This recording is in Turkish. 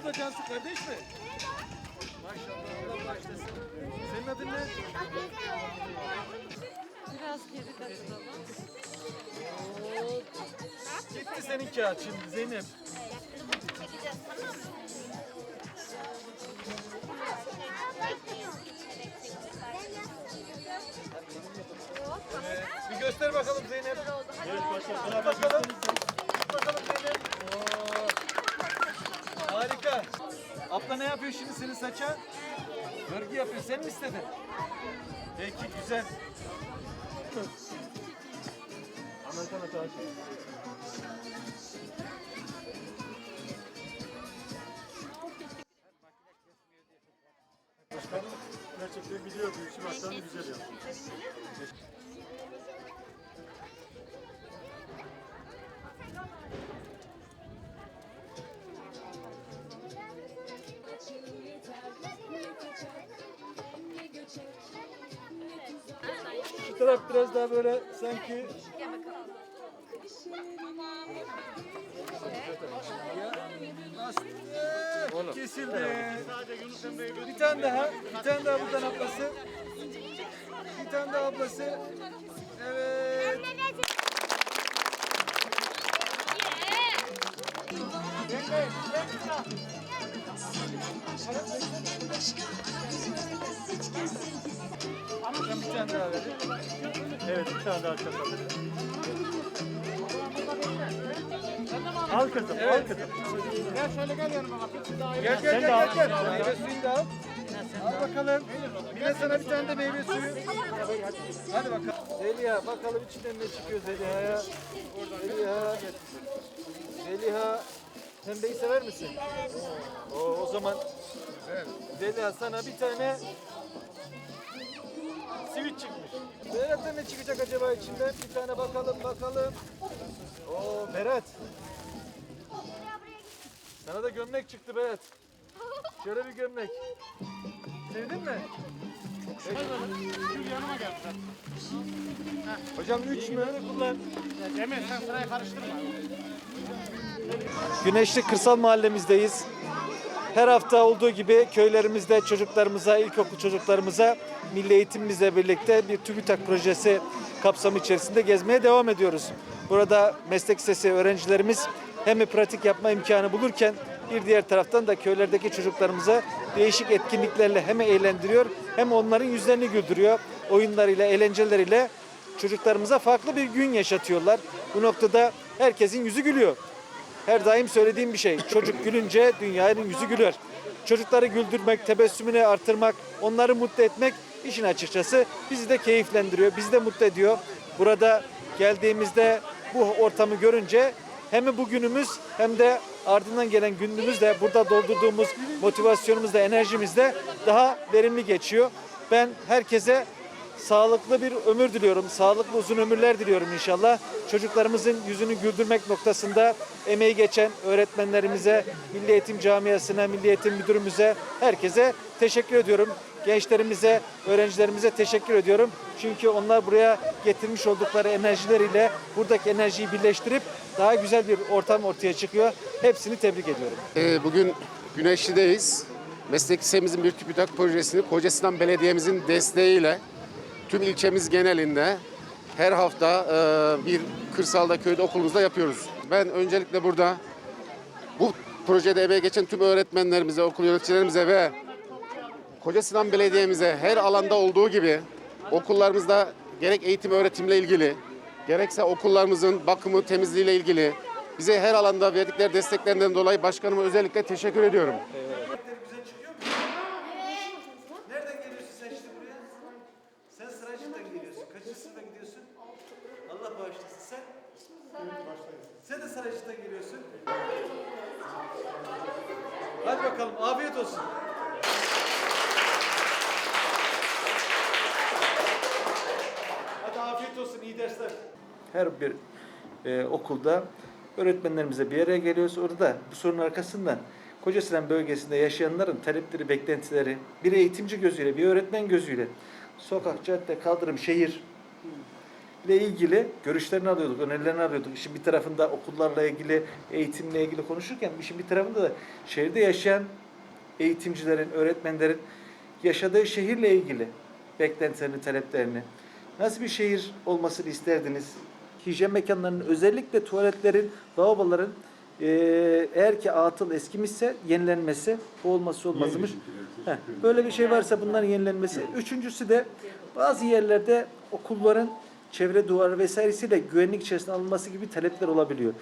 Yusuf da Cansu kardeş mi? Maşallah. Allah bağışlasın. Senin adın ne? Biraz geride duralım. Gitti senin kağıt şimdi Zeynep. Evet. Bir göster bakalım Zeynep. Evet başla. bakalım. Git bakalım Zeynep. Oo. Harika. Abla ne yapıyor şimdi senin saça? Örgü yapıyor. Sen mi istedin? Peki güzel. Amerikan atağı. Başkanım gerçekten biliyor bu işi başkanım güzel yaptı. Taraf biraz daha böyle sanki nasıl? Eh, Kesildi. Bir tane daha. Bir tane daha buradan ablası. Bir tane daha ablası. Evet. Hocam bir tane daha verin. Evet bir tane daha çatal. Al kızım, al kızım. Gel gel Sen gel de al. gel. gel. Meyve suyunu da al. Al bakalım. Bir de sana bir tane de meyve suyu. Hadi bakalım. Zeliha bakalım içinden ne çıkıyor Zeliha'ya. Zeliha. Zeliha. Pembeyi sever misin? Oo, o zaman Zeliha sana bir tane sivit çıkmış. Berat'ta ne çıkacak acaba içinden? Bir tane bakalım bakalım. Oo Berat. Sana da gömlek çıktı Berat. Şöyle bir gömlek. Sevdin mi? yanıma gel. Hocam 3 mü? Kullan. Emir sen sırayı karıştırma. Güneşli Kırsal Mahallemizdeyiz. Her hafta olduğu gibi köylerimizde çocuklarımıza, ilkokul çocuklarımıza milli eğitimimizle birlikte bir TÜBİTAK projesi kapsamı içerisinde gezmeye devam ediyoruz. Burada meslek lisesi öğrencilerimiz hem bir pratik yapma imkanı bulurken bir diğer taraftan da köylerdeki çocuklarımıza değişik etkinliklerle hem eğlendiriyor hem onların yüzlerini güldürüyor. Oyunlarıyla, eğlenceleriyle çocuklarımıza farklı bir gün yaşatıyorlar. Bu noktada herkesin yüzü gülüyor. Her daim söylediğim bir şey. Çocuk gülünce dünyanın yüzü gülür. Çocukları güldürmek, tebessümünü artırmak, onları mutlu etmek işin açıkçası bizi de keyiflendiriyor, bizi de mutlu ediyor. Burada geldiğimizde bu ortamı görünce hem bugünümüz hem de ardından gelen günümüz de burada doldurduğumuz motivasyonumuz da enerjimiz de daha verimli geçiyor. Ben herkese sağlıklı bir ömür diliyorum. Sağlıklı uzun ömürler diliyorum inşallah. Çocuklarımızın yüzünü güldürmek noktasında emeği geçen öğretmenlerimize, Milli Eğitim Camiası'na, Milli Eğitim Müdürümüze, herkese teşekkür ediyorum. Gençlerimize, öğrencilerimize teşekkür ediyorum. Çünkü onlar buraya getirmiş oldukları enerjileriyle buradaki enerjiyi birleştirip daha güzel bir ortam ortaya çıkıyor. Hepsini tebrik ediyorum. Ee, Bugün Güneşli'deyiz. Meslek lisemizin bir TÜBİTAK projesini Kocasinan Belediye'mizin desteğiyle tüm ilçemiz genelinde her hafta e, bir kırsalda, köyde okulumuzda yapıyoruz. Ben öncelikle burada bu projede emeği geçen tüm öğretmenlerimize, okul yöneticilerimize ve Kocasinan Belediye'mize her alanda olduğu gibi okullarımızda gerek eğitim öğretimle ilgili, gerekse okullarımızın bakımı, temizliğiyle ilgili bize her alanda verdikleri desteklerinden dolayı başkanıma özellikle teşekkür ediyorum. Nereden geliyorsun sen şimdi buraya? Sen Sıracık'tan geliyorsun. Kaçıncı sınıfa gidiyorsun? Allah bağışlasın. Sen? Sen de Saraycık'tan geliyorsun. Hadi bakalım. Afiyet olsun. Hadi afiyet olsun. iyi dersler. Her bir e, okulda öğretmenlerimize bir araya geliyoruz. Orada bu sorunun arkasından Kocasinan bölgesinde yaşayanların talepleri, beklentileri bir eğitimci gözüyle, bir öğretmen gözüyle sokak, cadde, kaldırım, şehir ile ilgili görüşlerini alıyorduk, önerilerini alıyorduk. İşin bir tarafında okullarla ilgili, eğitimle ilgili konuşurken işin bir tarafında da şehirde yaşayan eğitimcilerin, öğretmenlerin yaşadığı şehirle ilgili beklentilerini, taleplerini, nasıl bir şehir olmasını isterdiniz? Hijyen mekanlarının özellikle tuvaletlerin, lavaboların eee, eğer ki atıl eskimişse yenilenmesi bu olmazsa olmazmış. Heh, böyle bir şey varsa bunların yenilenmesi. Üçüncüsü de bazı yerlerde okulların çevre duvarı vesairesiyle güvenlik içerisine alınması gibi talepler olabiliyor.